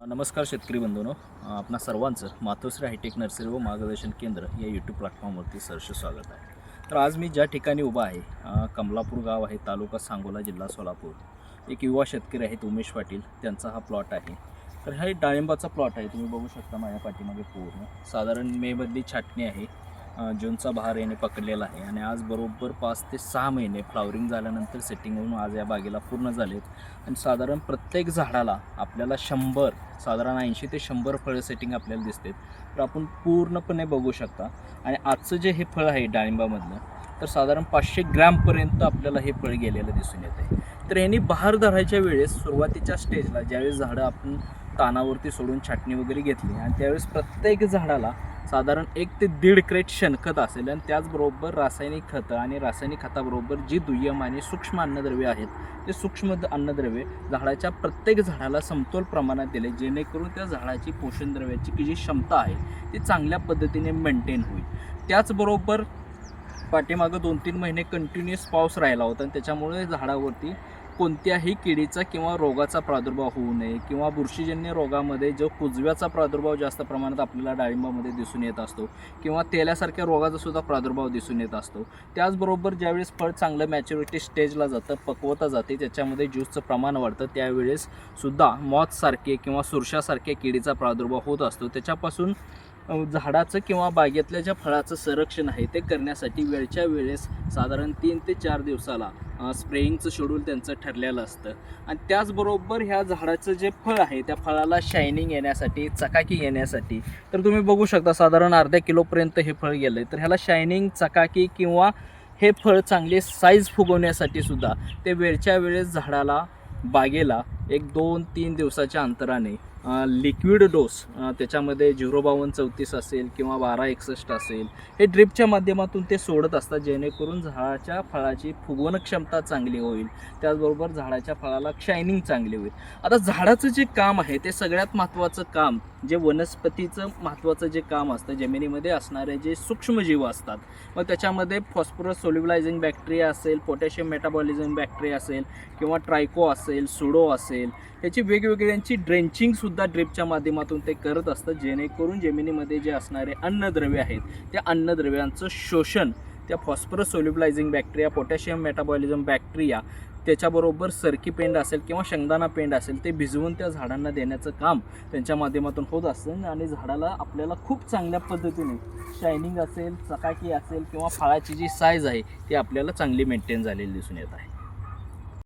नमस्कार शेतकरी बंधूनो. आपणा सर्वांचं मातोश्री हायटेक नर्सरी व मार्गदर्शन केंद्र या यूट्यूब प्लॅटफॉर्मवरती सहर्ष स्वागत आहे. तर आज मी ज्या ठिकाणी उभा आहे कमलापूर गाव आहे तालुका सांगोला जिल्हा सोलापूर. एक युवा शेतकरी आहेत उमेश पाटील त्यांचा हा प्लॉट आहे. तर हा एक डाळिंबाचा प्लॉट आहे तुम्ही बघू शकता माझ्या पाठीमागे पूर्ण. साधारण मेमधली छाटणी आहे. जूनचा बहार याने पकडलेला आहे आणि आज बरोबर पाच ते सहा महिने फ्लावरिंग झाल्यानंतर सेटिंग होऊन आज या बागेला पूर्ण झालेत. आणि साधारण प्रत्येक झाडाला आपल्याला शंभर साधारण ऐंशी ते शंभर फळं सेटिंग आपल्याला दिसते तर आपण पूर्णपणे बघू शकता. आणि आजचं जे हे फळ आहे डाळिंबामधलं तर साधारण पाचशे ग्रॅमपर्यंत आपल्याला हे फळ गेलेलं दिसून येते तर यांनी बहार धरायच्या वेळेस सुरुवातीच्या स्टेजला ज्यावेळेस झाडं आपण तानावरती सोडून छाटणी वगैरे घेतली. आणि त्यावेळेस प्रत्येक झाडाला साधारण एक ते दीड क्रेट शेणखत असेल आणि त्याचबरोबर रासायनिक खतं आणि रासायनिक खताबरोबर जी दुय्यम आणि सूक्ष्म अन्नद्रव्ये आहेत ते सूक्ष्म अन्नद्रव्ये झाडाच्या प्रत्येक झाडाला समतोल प्रमाणात दिले जेणेकरून त्या झाडाची पोषण द्रव्याची की जी क्षमता आहे ती चांगल्या पद्धतीने मेंटेन होईल. त्याचबरोबर पाठीमागं दोन तीन महिने कंटिन्युअस पाऊस राहिला होता आणि त्याच्यामुळे झाडावरती कोणत्याही किडीचा किंवा रोगाचा प्रादुर्भाव होऊ नये किंवा बुरशीजन्य रोगामध्ये जो कुजव्याचा प्रादुर्भाव जास्त प्रमाणात आपल्याला डाळिंबामध्ये दिसून येत असतो किंवा तेल्यासारख्या रोगाचा सुद्धा प्रादुर्भाव दिसून येत असतो. त्याचबरोबर ज्यावेळेस फळ चांगलं मॅच्युरिटी स्टेजला जातं पक्वता जाते त्याच्यामध्ये ज्यूसचं प्रमाण वाढतं त्यावेळेस सुद्धा मॉथसारखे किंवा सुरशासारख्या किडीचा प्रादुर्भाव होत असतो. त्याच्यापासून झाडाचं किंवा बागेतल्या ज्या फळाचं संरक्षण आहे ते करण्यासाठी वेळच्या वेळेस साधारण तीन ते चार दिवसाला स्प्रेईंगचं शेड्यूल त्यांचं ठरलेलं असतं. आणि त्याचबरोबर ह्या झाडाचं जे फळ आहे त्या फळाला शायनिंग येण्यासाठी चकाकी येण्यासाठी तर तुम्ही बघू शकता साधारण अर्ध्या किलोपर्यंत हे फळ गेलं आहे तर ह्याला शायनिंग चकाकी किंवा हे फळ चांगले साईज फुगवण्यासाठी सुद्धा ते वेळच्या वेळेस झाडाला बागेला एक दोन तीन दिवसाच्या अंतराने लिक्विड डोस त्याच्यामध्ये झिरो बावन्न चौतीस असेल किंवा बारा एकसष्ट असेल हे ड्रिपच्या माध्यमातून ते सोडत असतात जेणेकरून झाडाच्या फळाची फुगवण क्षमता चांगली होईल. त्याचबरोबर झाडाच्या फळाला शायनिंग चांगली होईल. आता झाडाचं जे काम आहे ते सगळ्यात महत्त्वाचं काम जे वनस्पतीचं महत्त्वाचं जे काम असतं जमिनीमध्ये असणारे जे सूक्ष्मजीव असतात मग त्याच्यामध्ये फॉस्फरस सोल्युबलायझिंग बॅक्टेरिया असेल पोटॅशियम मेटाबॉलिझम बॅक्टेरिया असेल किंवा ट्रायको असेल सुडो असेल ह्याची वेगवेगळ्यांची ड्रेंचिंग सुद्धा ड्रिपच्या माध्यमातून ते करत असतं जेणेकरून जमिनीमध्ये जे असणारे अन्नद्रव्य आहेत त्या अन्नद्रव्यांचं शोषण त्या phosphorus solubilizing bacteria potassium metabolism bacteria त्याच्याबरोबर सरकी पेंड असेल किंवा शेंगदाणा पेंड असेल ते भिजवून त्या झाडांना देण्याचं काम त्यांच्या माध्यमातून होत असतं. आणि झाडाला आपल्याला खूप चांगल्या पद्धतीने शायनिंग असेल चकाकी असेल किंवा फळाची जी साईज आहे ती आपल्याला चांगली मेंटेन झालेली दिसून येत आहे.